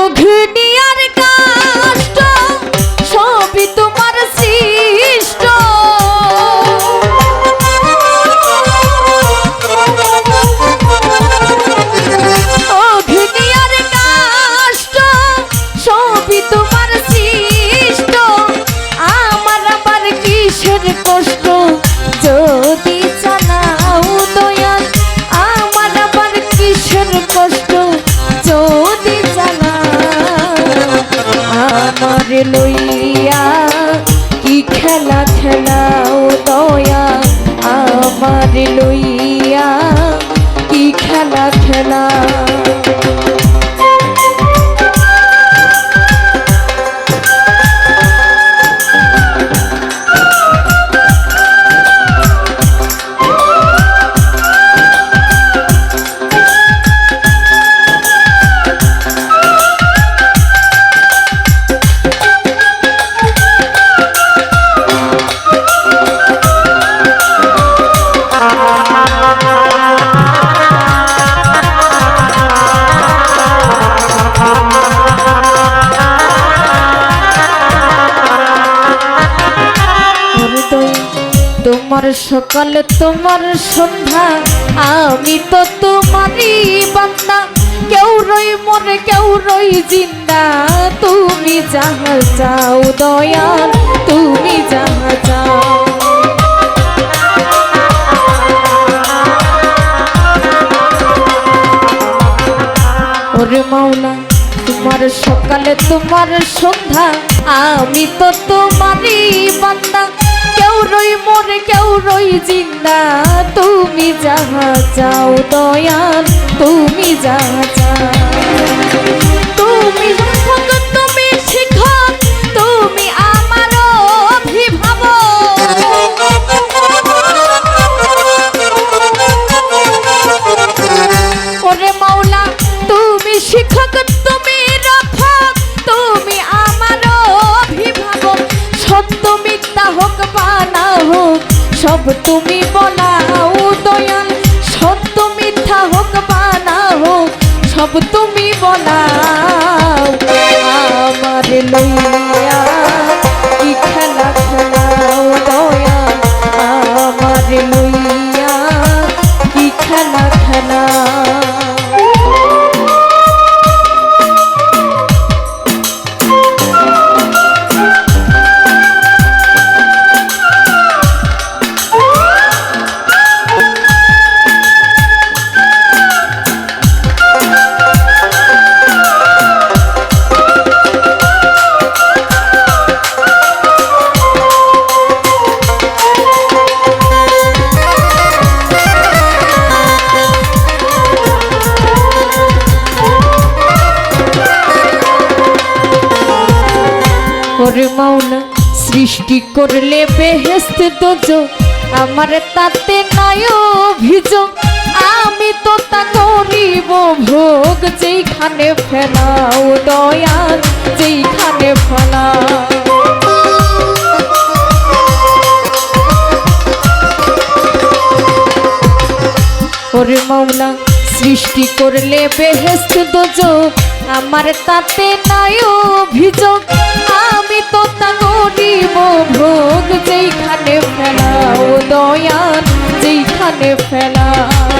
অগ্নিয়ার কাষ্ট, সবই তোমার সৃষ্ট। অগ্নিয়ার কাষ্ট, সবই তোমার সৃষ্ট। আমার আবার কষ্ট? যদি চালাও দয়াল, আমার কিসের কষ্ট? লইয়া কি খেলা খেলাও দয়া আমার লইয়া কি খেলা খেলা তোমার সকাল, তোমার সন্ধ্যা। আমি তো তোমারই বান্দা। কেউ রই মরে, কেউ রই জিন্দা। তুমি যাহা চাও, দয়াল, তুমি যাহা চাও। ওরে মাওলা, তোমার সকালে, তোমার সন্ধ্যা। আমি তো তোমারই বান্দা। কেউ রই মরে কেউ রই জিন্দা। তুমি যাহা চাও দয়াল তুমি যাহা চাও। সব তুমি বলাও সৃষ্টি করলে বেহেস্ত দোজ। আমার তাতে নাই অভিযোগ। আমি তো তা করিব ভোগ। যেইখানে ফেলাও দয়া যেইখানে সৃষ্টি করলে বেহেস্ত দোজক আমার তাতে নাই অভিযোগ। আমি তো তা করিব ভোগ। যেইখানে ফেলাও দয়ান যেইখানে ফেলাও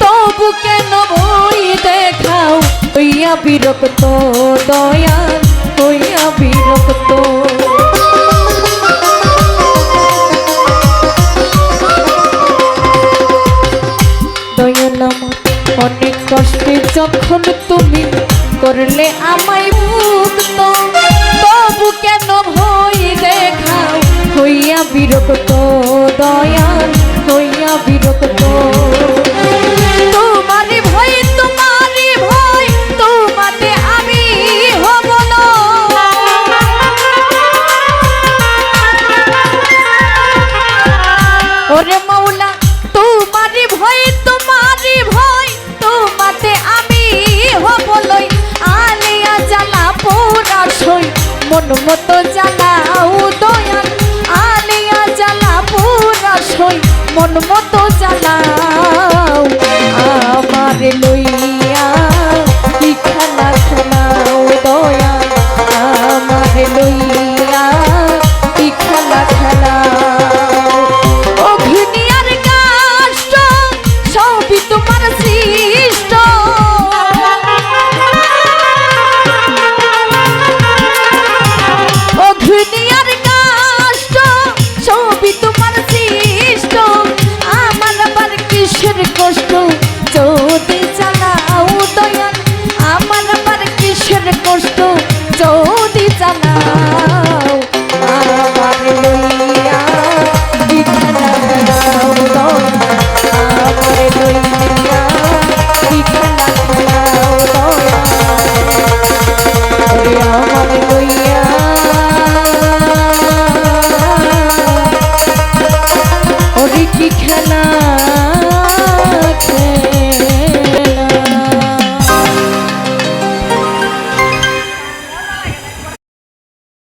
তবু কেন ভরি দেখাও? হইয়া বিরক্ত দয়াল হইয়া বিরক্ত হব লই আলিয়া জ্বালা পোড়া সই, মন মতো জ্বালাও দয়াল। আলিয়া জ্বালা পোড়া সই, মন মতো জ্বালাও। আমার লই